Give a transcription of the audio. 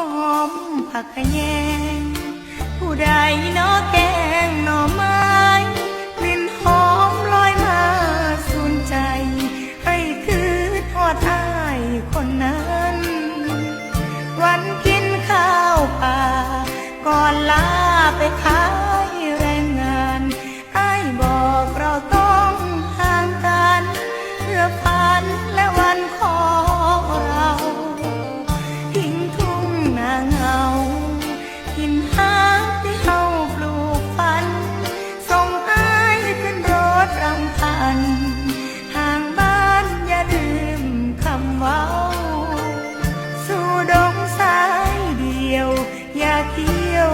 อมผักขะแยง ผู้ใดนอแกงหน่อไม้กลิ่นหอมลอยมาสูนใจ ให้คือทอดอ้ายคนนั้น วันกินข้าวป่า ก่อนลาไปขายแรงงานไอ้ายบอกเราต้องห่างกันเพื่อฝัน ถิ่นหาที่เฮาปลูกฝัน ส่งอายขึ้นรถรำพันทางบ้านยาลืมคำว้า สู่ดงสายเดียวยาเที่ยว